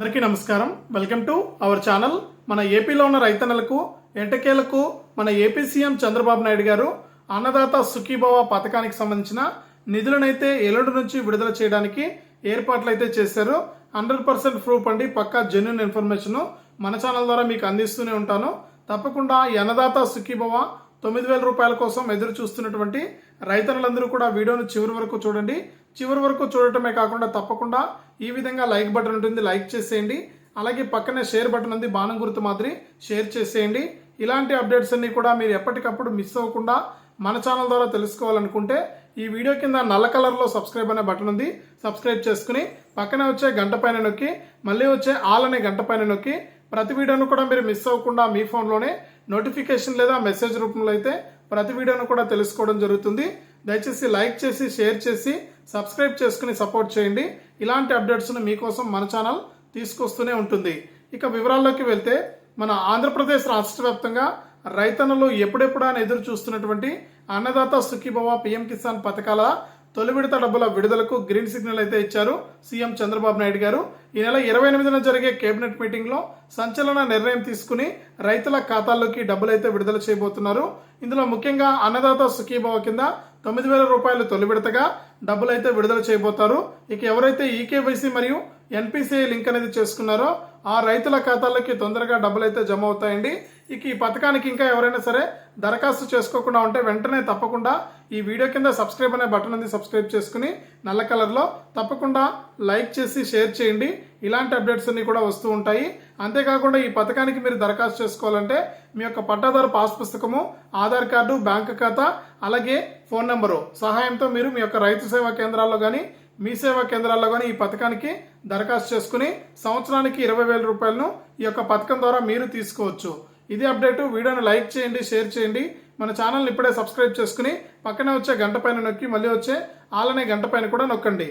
అందరికీ నమస్కారం. Welcome to our channel. మన ఏపీలో ఉన్న రైతన్నలకు ఎంటకేలకు మన ఏపీ సీఎం చంద్రబాబు నాయుడు గారు అన్నదాత సుఖీభవ పథకానికి సంబంధించిన నిధులనైతే ఎల్లుండి నుంచి విడుదల చేయడానికి ఏర్పాట్లు అయితే చేశారు. హండ్రెడ్ పర్సెంట్ ప్రూఫ్ అండి. పక్కా జెన్యున్ ఇన్ఫర్మేషన్ మన ఛానల్ ద్వారా మీకు అందిస్తూనే ఉంటాను. తప్పకుండా ఈ అన్నదాత సుఖీభవ తొమ్మిది వేల రూపాయల కోసం ఎదురు చూస్తున్నటువంటి రైతన్నలందరూ కూడా వీడియోను చివరి వరకు చూడండి. చివరి వరకు చూడటమే కాకుండా తప్పకుండా ఈ విధంగా లైక్ బటన్ ఉంటుంది లైక్ చేసేయండి. అలాగే పక్కనే షేర్ బటన్ ఉంది బాణం గుర్తు మాదిరి షేర్ చేసేయండి. ఇలాంటి అప్డేట్స్ అన్ని కూడా మీరు ఎప్పటికప్పుడు మిస్ అవ్వకుండా మన ఛానల్ ద్వారా తెలుసుకోవాలనుకుంటే ఈ వీడియో కింద నల్ల కలర్లో సబ్స్క్రైబ్ అనే బటన్ ఉంది. సబ్స్క్రైబ్ చేసుకుని పక్కనే వచ్చే గంట పైన నొక్కి మళ్ళీ వచ్చే ఆల్ అనే గంట పైన నొక్కి ప్రతి వీడియోను కూడా మీరు మిస్ అవ్వకుండా మీ ఫోన్లోనే నోటిఫికేషన్ లేదా మెసేజ్ రూపంలో అయితే ప్రతి వీడియోను కూడా తెలుసుకోవడం జరుగుతుంది. దయచేసి లైక్ చేసి షేర్ చేసి సబ్స్క్రైబ్ చేసుకుని సపోర్ట్ చేయండి. ఇలాంటి అప్డేట్స్ను మీకోసం మన ఛానల్ తీసుకొస్తూనే ఉంటుంది. ఇక వివరాల్లోకి వెళ్తే మన ఆంధ్రప్రదేశ్ రాష్ట్ర వ్యాప్తంగా రైతన్నలు ఎప్పుడెప్పుడు అని ఎదురు చూస్తున్నటువంటి అన్నదాత సుఖీభవ పిఎం కిసాన్ పథకాల తొలి విడత డబ్బుల విడుదలకు గ్రీన్ సిగ్నల్ అయితే ఇచ్చారు సీఎం చంద్రబాబు నాయుడు గారు. ఈ నెల ఇరవై ఎనిమిదిన జరిగే కేబినెట్ మీటింగ్లో సంచలన నిర్ణయం తీసుకుని రైతుల ఖాతాల్లోకి డబ్బులైతే విడుదల చేయబోతున్నారు. ఇందులో ముఖ్యంగా అన్నదాత సుఖీభావ కింద తొమ్మిది వేల రూపాయలు తొలి విడతగా డబ్బులైతే విడుదల చేయబోతారు. ఇక ఎవరైతే ఈకేవైసీ మరియు ఎన్పిసిఐ లింక్ అనేది చేసుకున్నారో ఆ రైతుల ఖాతాలకి తొందరగా డబ్బులు అయితే జమ అవుతాయండి ఇక ఈ పథకానికి ఇంకా ఎవరైనా సరే దరఖాస్తు చేసుకోకుండా ఉంటే వెంటనే తప్పకుండా ఈ వీడియో కింద సబ్స్క్రైబ్ అనే బటన్ ఉంది సబ్స్క్రైబ్ చేసుకుని నల్ల కలర్లో తప్పకుండా లైక్ చేసి షేర్ చేయండి. ఇలాంటి అప్డేట్స్ అన్ని కూడా వస్తూ ఉంటాయి. అంతేకాకుండా ఈ పథకానికి మీరు దరఖాస్తు చేసుకోవాలంటే మీ యొక్క పట్టాదారు పాస్ పుస్తకము ఆధార్ కార్డు బ్యాంక్ ఖాతా అలాగే ఫోన్ నెంబరు సహాయంతో మీరు మీ యొక్క రైతు సేవా కేంద్రాల్లో కానీ మీ సేవా కేంద్రాల్లో కానీ ఈ పథకానికి దరఖాస్తు చేసుకుని సంవత్సరానికి ఇరవై వేల రూపాయలను ఈ యొక్క పథకం ద్వారా మీరు తీసుకోవచ్చు. ఇది అప్డేట్. వీడియోను లైక్ చేయండి షేర్ చేయండి. మన ఛానల్ని ఇప్పుడే సబ్స్క్రైబ్ చేసుకుని పక్కనే వచ్చే గంట పైన నొక్కి మళ్ళీ వచ్చే ఆలనే గంట పైన కూడా నొక్కండి.